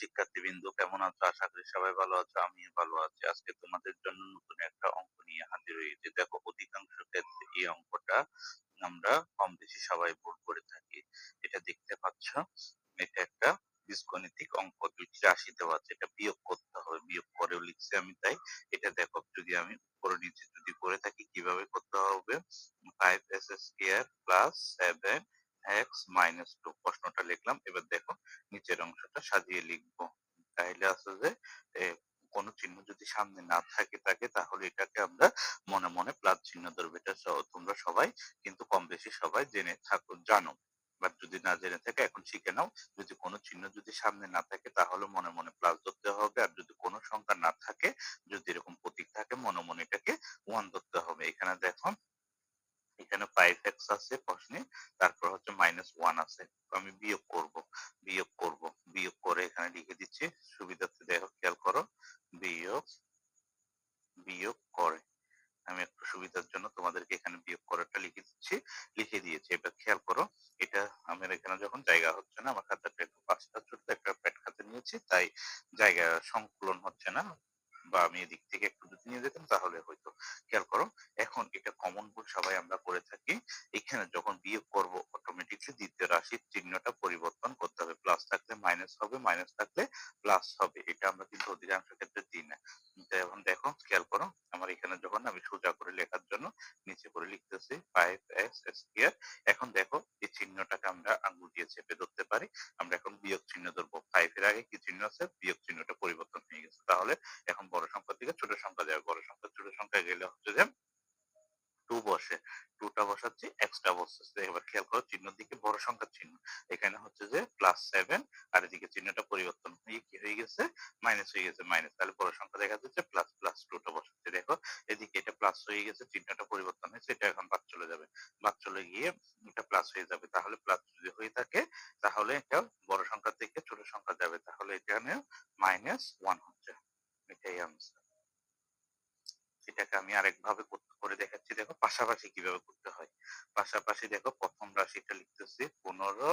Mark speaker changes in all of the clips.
Speaker 1: শিক্ষার্থীবৃন্দ, কেমন আছো? আশা করি সবাই ভালো আছো, আমিও ভালো আছি। আজকে তোমাদের জন্য নতুন একটা অঙ্ক নিয়ে হাজির হয়েছি। দেখো, অধিকাংশ ক্ষেত্রে এই অঙ্কটা আমরা কম বেশি সবাই ভুল করে থাকি। এটা দেখতে পাচ্ছ, এটা একটা বীজগণিতিক অঙ্ক। দুইটি রাশি দেওয়া আছে, এটা বিয়োগ করতে হবে। বিয়োগ করেও লিখছি আমি তাই। এটা দেখো, যদি আমি উপরে নিচে যদি করে থাকি, কীভাবে করতে হবে? Five s square plus seven x minus two প্রশ্নটা লিখলাম, এবার দেখো নিচের অংশটা সাজিয়ে লিখব। তাহলে আছে যে কোনো চিহ্ন যদি সামনে না থাকে থাকে তাহলে এটাকে আমরা মনে মনে প্লাস চিহ্ন ধরবো। এটা তোমরা সবাই কিন্তু কম বেশি সবাই জেনে থাকো, জানো। বাট যদি না জেনে থাকে, এখন শিখে নাও। যদি কোনো চিহ্ন যদি সামনে না থাকে, তাহলে মনে মনে প্লাস ধরতে হবে। আর যদি কোনো সংখ্যা না থাকে, যদি এরকম প্রতীক থাকে, মনে মনে এটাকে ওয়ান ধরতে হবে। এখানে দেখো এখানে ফাইভ এক্স আছে প্রশ্নে, তারপর হচ্ছে মাইনাস ওয়ান আছে। আমি বিয়োগ করব বিয়োগ করব, বিয়োগ করে এখানে লিখে দিচ্ছি, সুবিধার্থে দেখো খেয়াল করো, বিয়োগ বিয়োগ করে। আমি একটু সুবিধার জন্য তোমাদেরকে এখানে বিয়োগ করাটা লিখে দিচ্ছি, লিখে দিয়েছি। এবার খেয়াল করো, এটা আমার এখানে যখন জায়গা হচ্ছে না, আমার খাতাটা একটু পাঁচটা ছোট্ট একটা প্যাট খাতে নিয়েছি, তাই জায়গা সংকুলন হচ্ছে না। বা আমি এদিক থেকে একটু যদি নিয়ে যেতাম, তাহলে হয়তো খেয়াল করো, এখন এটা কমন ভুল সবাই আমরা করে থাকি। এখানে যখন বিয়োগ করব অটোমেটিকলি দ্বিতীয় রাশির চিহ্নটা পরিবর্তন করতে হবে। প্লাস থাকলে মাইনাস হবে মাইনাস থাকলে প্লাস হবে। এটা আমরা কিন্তু অধিকাংশ ক্ষেত্রে দিই না। এখন দেখো, খেয়াল করো আমার এখানে যখন আমি সোজা করে লেখার জন্য নিচে করে লিখতেছি ফাইভ এক্স স্কোয়ার এখন দেখো এই চিহ্নটাকে আমরা আঙ্গুল দিয়ে চেপে ধরতে পারি। আমরা এখন বিয়োগ চিহ্ন ধরবো। ফাইভ এর আগে কি চিহ্ন আছে? বিয়োগ চিহ্নটা পরিবর্তন হয়ে গেছে। তাহলে এখন বড় সংখ্যা থেকে ছোট সংখ্যা যাবে। বড় সংখ্যা, ছোট সংখ্যা গেলে হচ্ছে যে টু বসে। টুটা বসাচ্ছি এক্সট্রা বসছে এবার খেয়াল করো চিহ্ন দিকে বড় সংখ্যার চিহ্ন। এখানে হচ্ছে যে প্লাস সেভেন আর এদিকে চিহ্নটা পরিবর্তন হয়ে কি হয়ে গেছে? মাইনাস হয়ে গেছে মাইনাস তাহলে বড় সংখ্যা দেখা যাচ্ছে প্লাস প্লাস টুটা বসাচ্ছে। দেখো, এদিকে এটা প্লাস হয়ে গেছে, চিহ্নটা পরিবর্তন হয়েছে, এটা এখন বাদ চলে যাবে। বাদ চলে গিয়ে এটা প্লাস হয়ে যাবে। তাহলে প্লাস যদি হয়ে থাকে, তাহলে এটা বড় সংখ্যা থেকে ছোট সংখ্যা যাবে। তাহলে এখানে মাইনাস ওয়ান হচ্ছে। এটাই আনসার এটাকে আমি আরেকভাবে করে দেখাচ্ছি। দেখো, পাশাপাশি কীভাবে করতে হয়? পাশাপাশি দেখো, প্রথম রাশিটা লিখতেছি, পনেরো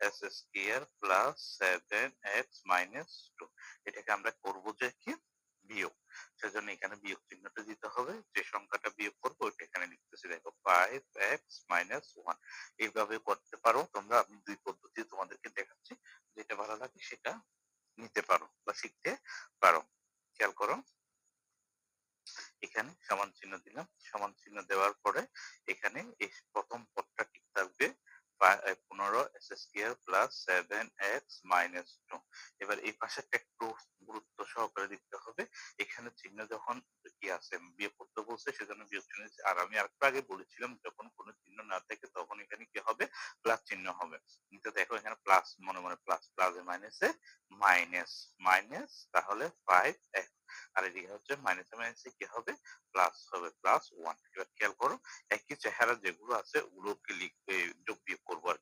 Speaker 1: s square plus seven x minus two এটাকে আমরা করব যে কি? বিয়োগ। সেজন্য এখানে বিয়োগ চিহ্নটা দিতে হবে। যে সংখ্যাটা বিয়োগ করব, ওইটা এখানে লিখতেছি। দেখো ফাইভ এক্স মাইনাস ওয়ান এইভাবে করতে পারো। তোমরা আমি দুই পদ্ধতি তোমাদেরকে দেখাচ্ছি। যেটা ভালো লাগে সেটা নিতে পারো বা শিখতে পারো। খেয়াল করো। এখানে সমান চিহ্ন দিলাম। সমান চিহ্ন দেওয়ার পরে এখানে এই প্রথম পদটা ঠিক থাকবে। পনেরো s square plus seven x minus two এবার এই পাশেরটা একটু গুরুত্ব সহকারে দিতে হবে। এখানে চিহ্ন যখন কি আছে, বিয়োগ করতে বলছে, সেজন্য বিয়োগ চিহ্ন আর আমি আরেকটু আগে বলেছিলাম, যখন কোনো চিহ্ন না থাকে, তখন এখানে কি হবে? প্লাস চিহ্ন হবে। কিন্তু দেখো এখানে প্লাস মনে মনে প্লাস প্লাসে মাইনাসে মাইনাস মাইনাস তাহলে ফাইভ এক্স আর এদিকে হচ্ছে মাইনাসে মাইনাসে কি হবে? প্লাস হবে প্লাস ওয়ান এবার খেয়াল করো, একই চেহারা যেগুলো আছে, ওগুলোকে লিখবে, যোগ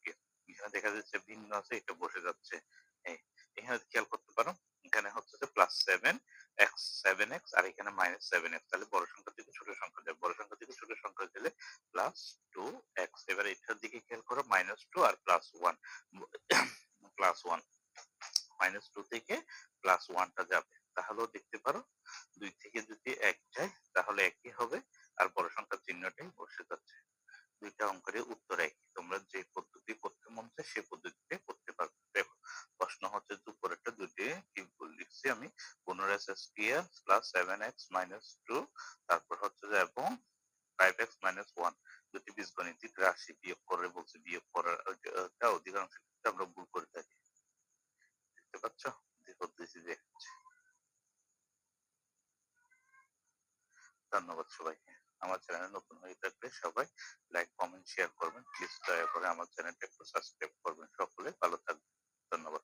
Speaker 1: কি এখানে দেখা যাচ্ছে ভিন্ন আছে, এটা বসে যাচ্ছে। এখানে খেয়াল করতে পারো, এখানে হচ্ছে যে plus seven x seven x আর এখানে মাইনাস সেভেন এক্স তাহলে বড় সংখ্যা থেকে ছোট সংখ্যা যাবে বড় সংখ্যা থেকে ছোট সংখ্যা গেলে প্লাস টু এক্স এবার এটার দিকে খেয়াল করো মাইনাস টু আর plus one plus one minus two থেকে প্লাস ওয়ানটা যাবে। তাহলেও দেখতে পারো দুই থেকে যদি এক যায় তাহলে একই হবে আর বড় সংখ্যার চিহ্নটাই বসে যাচ্ছে দুইটা অঙ্কের উত্তর একই তোমরা যে পদ্ধতি চায় সে পদ্ধতিতে করতে পারবে। দেখো, প্রশ্ন হচ্ছে উপরেরটা দুটি কি লিখছি আমি? পনেরো s square plus seven x minus two তারপর হচ্ছে যে এবং ফাইভ এক্স মাইনাস ওয়ান দুটি বীজগণিতিক রাশি বিয়োগ করে বলছে, বিয়োগ করার অধিকাংশ ক্ষেত্রে আমরা ভুল করে থাকি। দেখতে পাচ্ছ? পদ্ধতি দেখাচ্ছে ধন্যবাদ সবাইকে। আমার চ্যানেল নতুন হয়ে থাকলে সবাই লাইক কমেন্ট শেয়ার করবেন। প্লিজ দয়া করে আমার চ্যানেলটা একটু সাবস্ক্রাইব করবেন। সকলে ভালো থাকবেন। ধন্যবাদ।